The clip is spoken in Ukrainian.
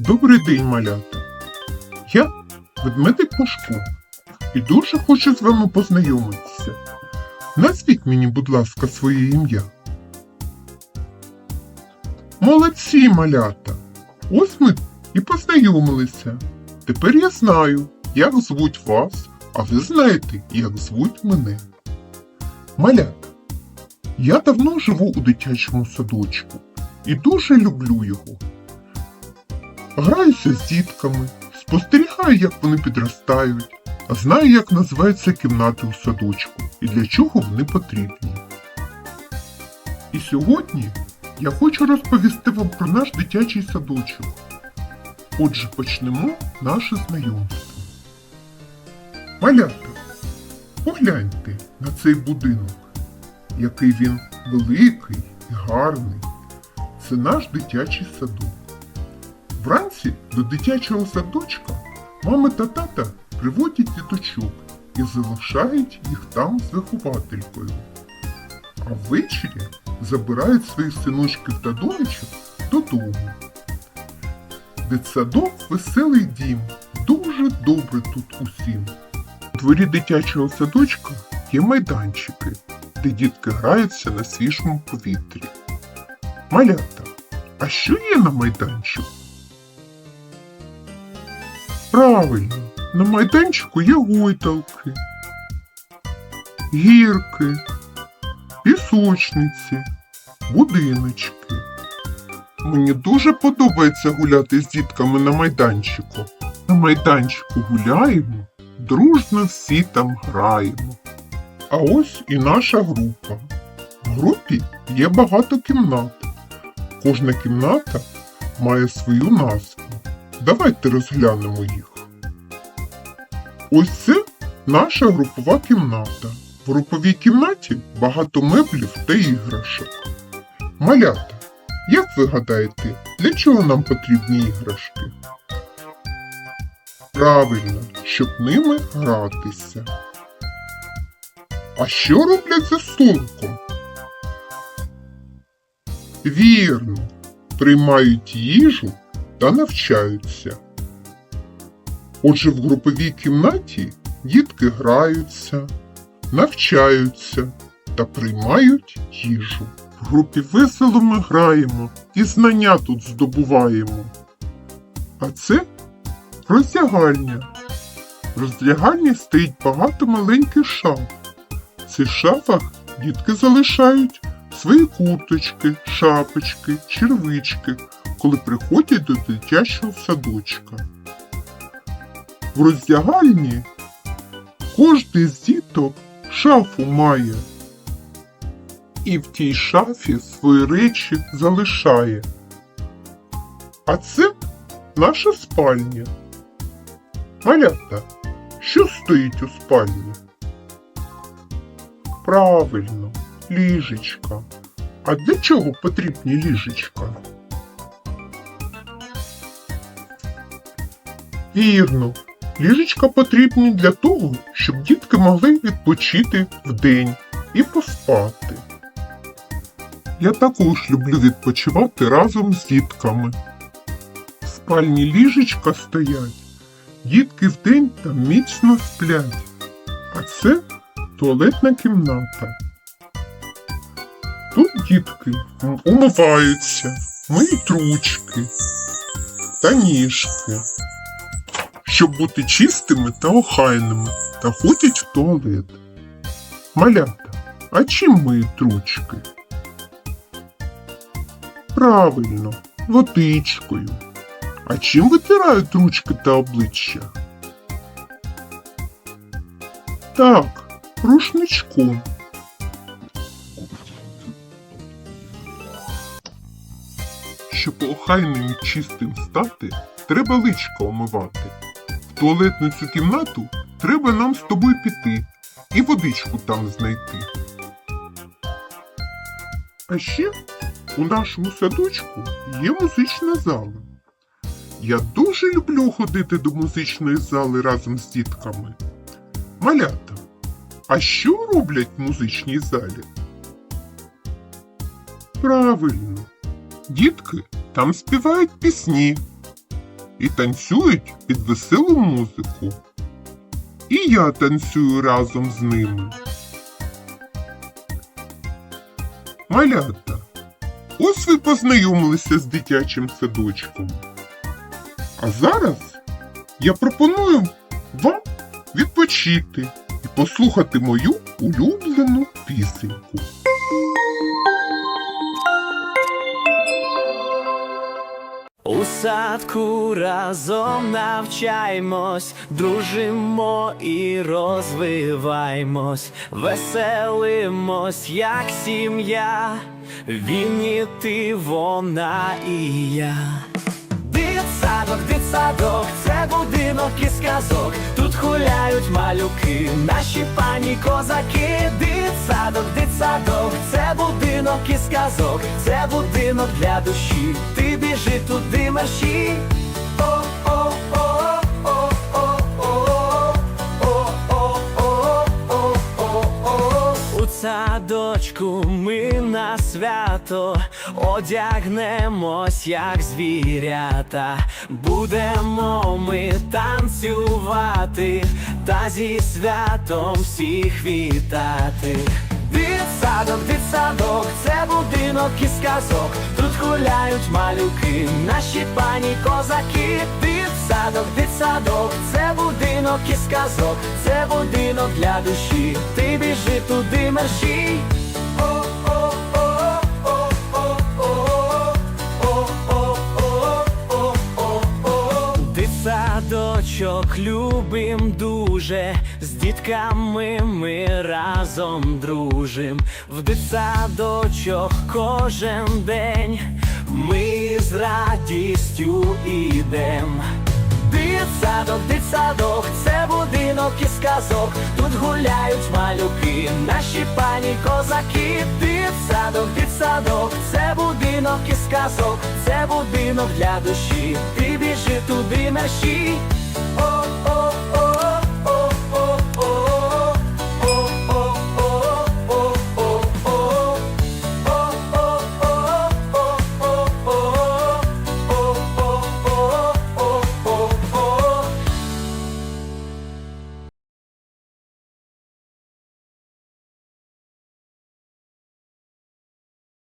Добрий день, малята. Я ведмедик Пашко і дуже хочу з вами познайомитися. Назвіть мені, будь ласка, своє ім'я. Молодці, малята! Ось ми і познайомилися. Тепер я знаю, як звуть вас, а ви знаєте, як звуть мене. Малята, я давно живу у дитячому садочку і дуже люблю його. Граюся з дітками, спостерігаю, як вони підростають, а знаю, як називаються кімнати у садочку і для чого вони потрібні. І сьогодні я хочу розповісти вам про наш дитячий садочок. Отже, почнемо наше знайомство. Малята, погляньте на цей будинок, який він великий і гарний. Це наш дитячий садок. Вранці до дитячого садочка мами та тата приводять діточок і залишають їх там з вихователькою. А ввечері забирають своїх синочків та донечок додому. Дитсадок веселий дім, дуже добре тут усім. У дворі дитячого садочка є майданчики, де дітки граються на свіжому повітрі. Малята, а що є на майданчику? Правильно, на майданчику є гойдалки, гірки, пісочниці, будиночки. Мені дуже подобається гуляти з дітками на майданчику. На майданчику гуляємо, дружно всі там граємо. А ось і наша група. В групі є багато кімнат. Кожна кімната має свою назву. Давайте розглянемо їх. Ось це наша групова кімната. В груповій кімнаті багато меблів та іграшок. Малята, як ви гадаєте, для чого нам потрібні іграшки? Правильно, щоб ними гратися. А що роблять за столиком? Вірно, приймають їжу та навчаються. Отже, в груповій кімнаті дітки граються, навчаються та приймають їжу. В групі весело ми граємо і знання тут здобуваємо. А це роздягальня. В роздягальні стоїть багато маленьких шаф. В цих шафах дітки залишають свої курточки, шапочки, червички, коли приходять до дитячого садочка. В роздягальні кожний з діток шафу має. І в тій шафі свої речі залишає. А це наша спальня. Малята, що стоїть у спальні? Правильно, ліжечка. А для чого потрібні ліжечка? Вірно, ліжечка потрібні для того, щоб дітки могли відпочити вдень і поспати. Я також люблю відпочивати разом з дітками. В спальні ліжечка стоять, дітки вдень там міцно сплять, а це туалетна кімната. Тут дітки умиваються, миють ручки та ніжки щоб бути чистими та охайними, та ходять в туалет. Малята, а чим миють ручки? Правильно, водичкою. А чим витирають ручки та обличчя? Так, рушничком. Щоб охайним і чистим стати, треба личко омивати. Туалетну цю кімнату треба нам з тобою піти і водичку там знайти. А ще у нашому садочку є музична зала. Я дуже люблю ходити до музичної зали разом з дітками. Малята, а що роблять в музичній залі? Правильно, дітки там співають пісні, і танцюють під веселу музику. І я танцюю разом з ними. Малята, ось ви познайомилися з дитячим садочком. А зараз я пропоную вам відпочити і послухати мою улюблену пісеньку. У садку разом навчаймось, дружимо і розвиваймось, веселимось, як сім'я, він і ти, вона і я. Дитсадок, дитсадок, це будинок із казок. Тут гуляють малюки, наші пані козаки. Садок, дитсадок, це будинок і сказок, це будинок для душі. Ти біжи туди мерщі. У садочку ми на свято одягнемось, як звірята. Будемо ми танцювати та зі святом всіх вітати. Дитсадок, дитсадок, це будинок і сказок. Тут гуляють малюки, наші пані козаки. Дитсадок, дитсадок, це будинок і сказок, це будинок для душі. Ти біжи туди мерщій. Дитсадочок любим дуже, з дітками ми разом дружим. В дитсадочок кожен день ми з радістю ідем. Дитсадок, дитсадок, це будинок із казок. Тут гуляють малюки, наші пані козаки. Дитсадок, дитсадок, це будинок із казок, це будинок для душі. Ти біжи туди мерщій. oh, oh, oh.